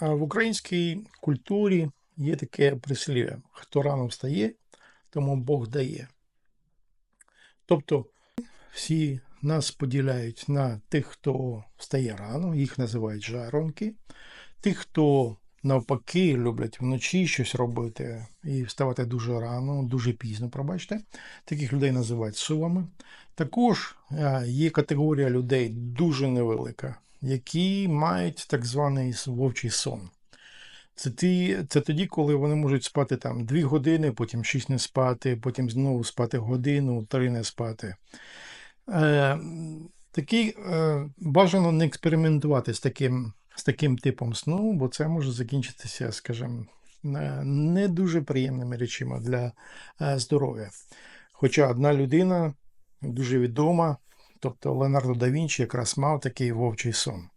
В українській культурі є таке прислів'я: хто рано встає, тому Бог дає. Тобто всі нас поділяють на тих, хто встає рано, їх називають жаронки, тих, хто навпаки люблять вночі щось робити і вставати дуже рано, дуже пізно, пробачте. Таких людей називають сувами. Також е, є категорія людей дуже невелика, які мають так званий вовчий сон. Це ті, це тоді, коли вони можуть спати там 2 години, потім 6 не спати, потім знову спати годину, 3 не спати. Е, Такий е, бажано не експериментувати з таким, з таким типом сну, бо це може закінчитися, скажімо, не- дуже приємними речима для е, здоров'я. Хоча одна людина дуже відома, тобто Леонардо да Вінчі якраз мав такий вовчий сон.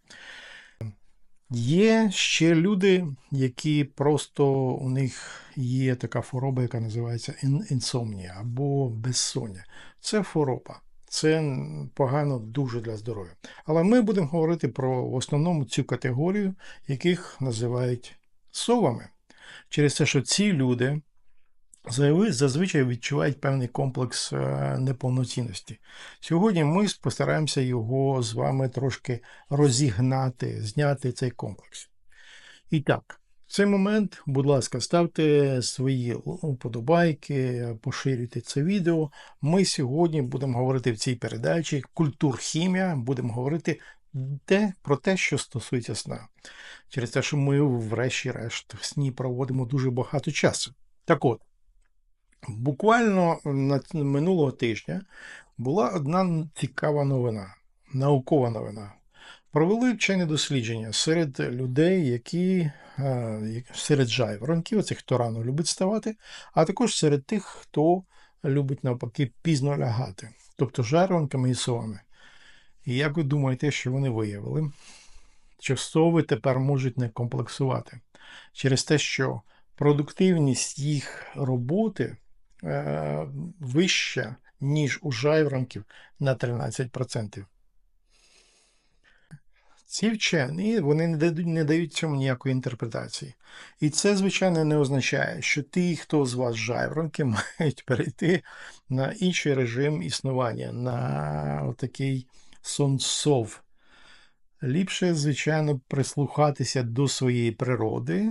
Є ще люди, які просто у них є така хвороба, яка називається інсомнія або безсоння. Це хвороба. Це погано дуже для здоров'я. Але ми будемо говорити про в основному цю категорію, яких називають совами. Через те, що ці люди заяви- зазвичай відчувають певний комплекс е, неповноцінності. Сьогодні ми постараємося його з вами трошки розігнати, зняти цей комплекс. І так, в цей момент, будь ласка, ставте свої вподобайки, поширюйте це відео. Ми сьогодні будемо говорити в цій передачі культурхімія, будемо говорити те, про те, що стосується сна. Через те, що ми, врешті-решт, в сні проводимо дуже багато часу. Так от, буквально минулого тижня була одна цікава новина, наукова новина. Провели вчені дослідження серед людей, які е, серед жайворонків, оцих, хто рано любить вставати, а також серед тих, хто любить навпаки пізно лягати, тобто жайворонками і совами. І як ви думаєте, що вони виявили? Що сови тепер можуть не комплексувати через те, що продуктивність їх роботи вища, ніж у жайворонків на 13%. Ці вчені вони не дають, не дають цьому ніякої інтерпретації. І це, звичайно, не означає, що ті, хто з вас жайворонки, мають перейти на інший режим існування, на такий сон сов. Ліпше, звичайно, прислухатися до своєї природи,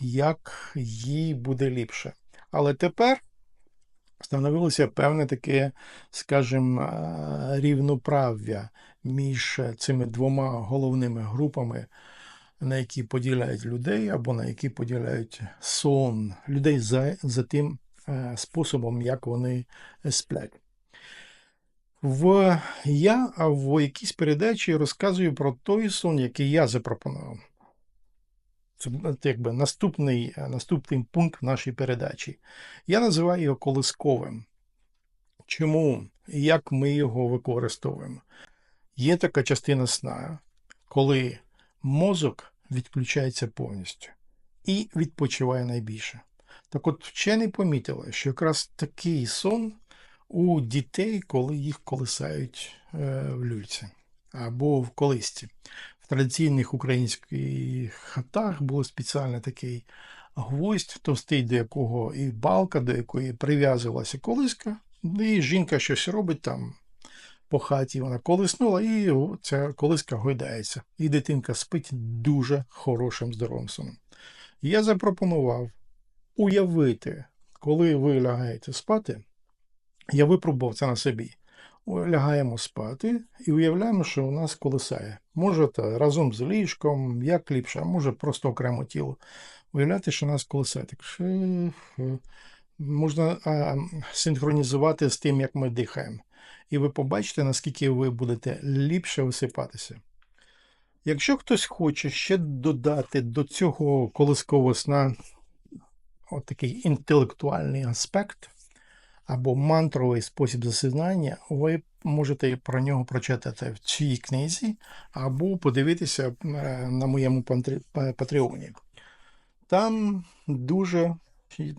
як їй буде ліпше. Але тепер встановилося певне таке, скажімо, е, рівноправ'я між цими двома головними групами, на які поділяють людей, або на які поділяють сон людей за, за тим е, способом, як вони сплять. В я в якійсь передачі розказую про той сон, який я запропонував. Це якби наступний, е, наступний пункт нашій передачі. Я називаю його колисковим. Чому і як ми його використовуємо? Є така частина сна, коли мозок відключається повністю і відпочиває найбільше. Так от вчені помітили, що якраз такий сон у дітей, коли їх колисають е, в люльці або в колисці. В традиційних українських хатах було спеціально такий гвоздь, товстий, до якого і балка, до якої прив'язувалася колиска, і жінка щось робить там по хаті, вона колиснула, і ця колиска гойдається. І дитинка спить дуже хорошим здоровим сном. Я запропонував уявити, коли ви лягаєте спати, я випробував це на собі. Лягаємо спати і уявляємо, що у нас колисає. Може разом з ліжком, як ліпше, а може просто окремо тіло. Уявляти, що у нас колисає. Так що можна синхронізувати з тим, як ми дихаємо. І ви побачите, наскільки ви будете ліпше висипатися. Якщо хтось хоче ще додати до цього колискового сна такий інтелектуальний аспект або мантровий спосіб засинання, ви можете про нього прочитати в цій книзі, або подивитися е, на моєму патреоні. Там дуже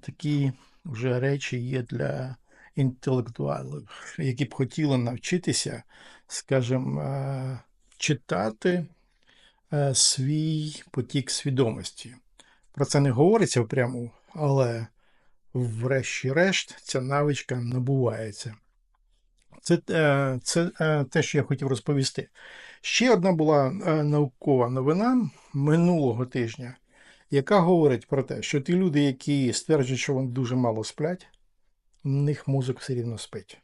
такі вже речі є для інтелектуалів, які б хотіли навчитися, скажімо, читати е, свій потік свідомості. Про це не говориться прямо, але врешті-решт ця навичка набувається. Це, е, це е, те, що я хотів розповісти. Ще одна була е, наукова новина минулого тижня, яка говорить про те, що ті люди, які стверджують, що вони дуже мало сплять, у них мозок все рівно спить.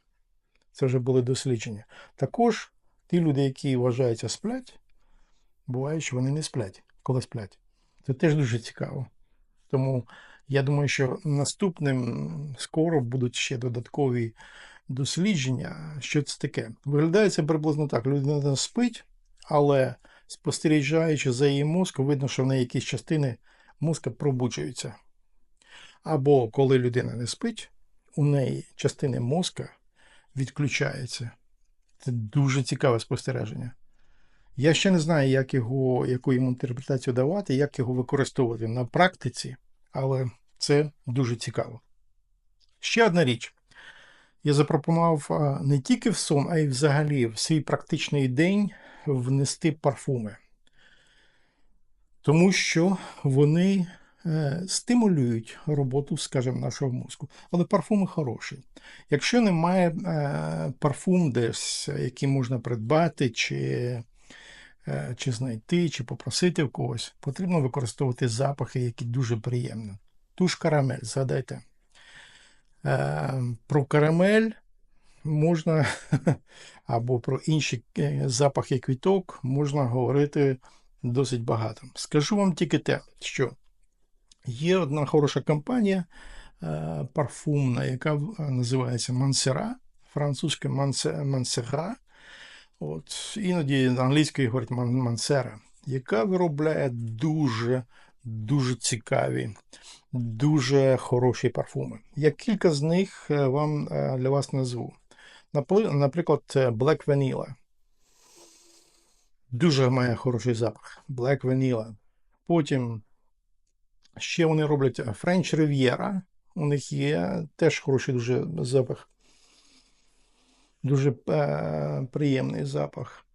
Це вже були дослідження. Також ті люди, які вважаються сплять, буває, що вони не сплять, коли сплять. Це теж дуже цікаво. Тому я думаю, що наступним скоро будуть ще додаткові дослідження. Що це таке? Виглядає це приблизно так: людина спить, але спостерігаючи за її мозком, видно, що в неї якісь частини мозка пробуджуються. Або коли людина не спить, у неї частини мозка відключаються. Це дуже цікаве спостереження. Я ще не знаю, як його, яку йому інтерпретацію давати, як його використовувати на практиці, але це дуже цікаво. Ще одна річ. Я запропонував не тільки в сон, а й взагалі в свій практичний день внести парфуми, тому що вони е, стимулюють роботу, скажімо, нашого мозку. Але парфуми хороші. Якщо немає е, парфум десь, який можна придбати, чи чи знайти, чи попросити в когось, потрібно використовувати запахи, які дуже приємні. Ту ж карамель, згадайте. Е, Про карамель можна, або про інші е, запахи квіток можна говорити досить багато. Скажу вам тільки те, що є одна хороша компанія е, парфумна, яка називається Мансера, французька Мансера. От, Іноді англійською говорять Мансера, яка виробляє дуже дуже цікаві, дуже хороші парфуми. Я кілька з них е, вам для вас назву. Наприклад, Black Vanilla. Дуже має хороший запах. Black Vanilla. Потім ще вони роблять French Riviera. У них є теж хороший дуже запах. Дуже е, приємний запах.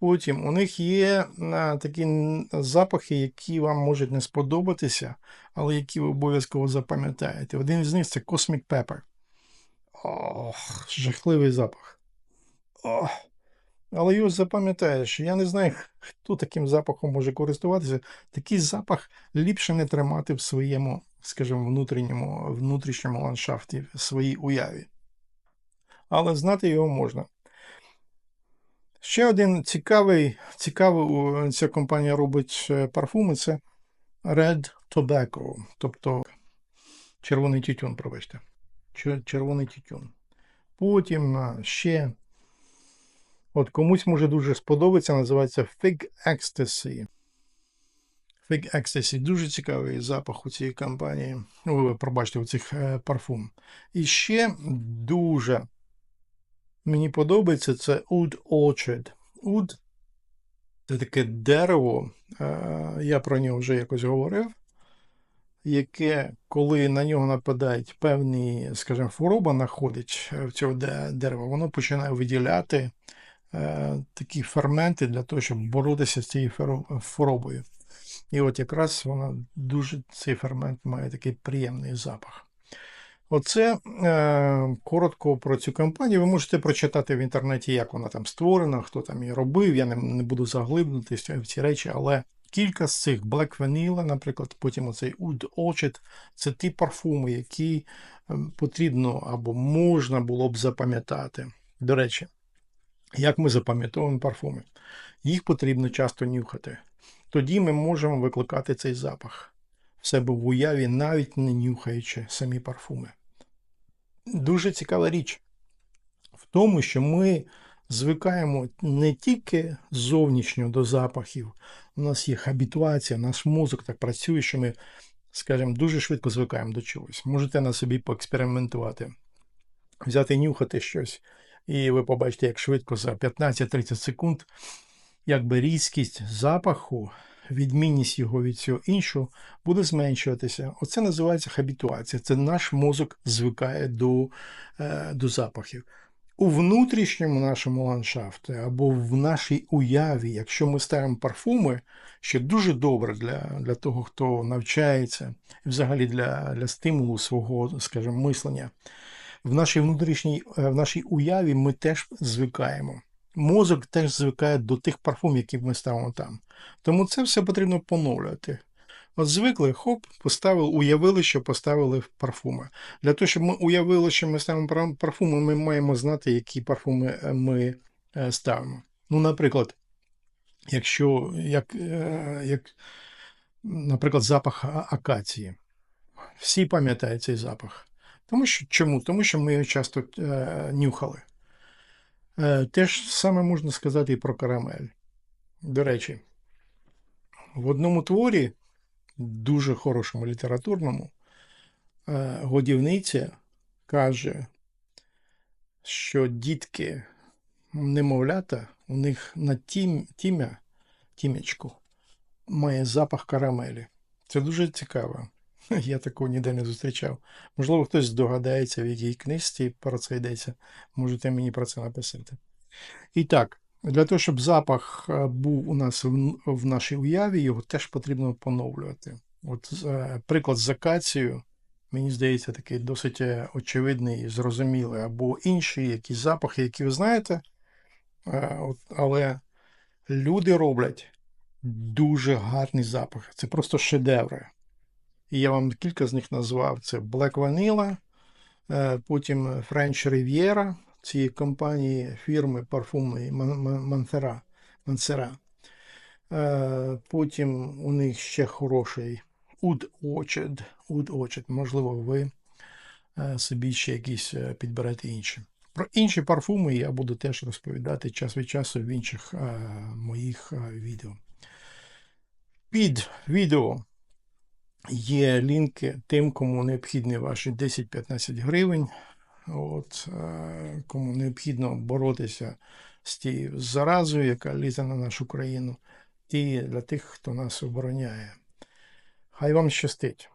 Потім у них є е, такі запахи, які вам можуть не сподобатися, але які ви обов'язково запам'ятаєте. Один з них це Cosmic Pepper. Ох, жахливий запах. Ох. Але його запам'ятаєш, я не знаю, хто таким запахом може користуватися. Такий запах ліпше не тримати в своєму, скажімо, внутрішньому внутрішньому ландшафті, в своїй уяві. Але знати його можна. Ще один цікавий, цікавий ця компанія робить е, парфуми це Red Tobacco, тобто червоний тютюн, пробачте червоний тютюн. Потім ще, от комусь може дуже сподобатися, називається Fig Ecstasy. Fig Ecstasy. Дуже цікавий запах у цій компанії. Ви пробачте, у цих е, парфум. І ще дуже мені подобається це Oud Orchard. Oud це таке дерево. Е, я про нього вже якось говорив яке, коли на нього нападають певні, скажімо, хвороба находить в цього дерева, воно починає виділяти е, такі ферменти для того, щоб боротися з цією хворобою. І от якраз вона дуже цей фермент має такий приємний запах. Оце е, коротко про цю компанію. Ви можете прочитати в інтернеті, як вона там створена, хто там її робив. Я не, не буду заглибнутися в ці речі, але Кілька з цих Black Vanilla, наприклад, потім оцей Oud Orchid, це ті парфуми, які ем, потрібно або можна було б запам'ятати. До речі, як ми запам'ятовуємо парфуми? Їх потрібно часто нюхати. Тоді ми можемо викликати цей запах себе в уяві, навіть не нюхаючи самі парфуми. Дуже цікава річ в тому, що ми звикаємо не тільки зовнішньо до запахів, у нас є хабітуація, наш мозок так працює, що ми, скажімо, дуже швидко звикаємо до чогось. Можете на собі поекспериментувати, взяти нюхати щось, і ви побачите, як швидко за 15-30 секунд, якби різкість запаху. Відмінність його від цього іншого буде зменшуватися. Оце називається хабітуація. Це наш мозок звикає до, е, до запахів. у внутрішньому нашому ландшафті або в нашій уяві, якщо ми ставимо парфуми, що дуже добре для, для того, хто навчається, і взагалі для, для стимулу свого, скажімо, мислення. В нашій внутрішній, е, в нашій уяві ми теж звикаємо. Мозок теж звикає до тих парфумів, які ми ставимо там. Тому це все потрібно поновлювати. От звикли, хоп, поставили, уявили, що поставили парфуми. Для того, щоб ми уявили, що ми ставимо парфуми, ми маємо знати, які парфуми е, ми е, ставимо. Ну, наприклад, якщо, як, е, як, наприклад, запах акації. Всі пам'ятають цей запах. Тому що, чому? Тому що ми його часто е, нюхали. Е, те ж саме можна сказати і про карамель. До речі, в одному творі, дуже хорошому літературному, е, годівниця каже, що дітки, немовлята, у них на тім, тім'я, має запах карамелі. Це дуже цікаво. Я такого ніде не зустрічав. Можливо, хтось здогадається, в якій книжці про це йдеться. Можете мені про це написати. І так, для того, щоб запах е, був у нас в, в нашій уяві, його теж потрібно поновлювати. От е, приклад з акацією, мені здається, такий досить е, очевидний і зрозумілий, або інші якісь запахи, які ви знаєте, от, але люди роблять дуже гарний запах. Це просто шедеври. І я вам кілька з них назвав: це Black Vanilla, е, потім French Riviera цієї компанії фірми парфумної Мансера. Е, Потім у них ще хороший Oud Orchard. Oud Orchard. Можливо, ви е, собі ще якісь підберете інші. Про інші парфуми я буду теж розповідати час від часу в інших моїх відео. Під відео є лінки тим, кому необхідні ваші 10-15 гривень. От, е, Кому необхідно боротися з тією заразою, яка лізе на нашу країну, і для тих, хто нас обороняє. Хай вам щастить!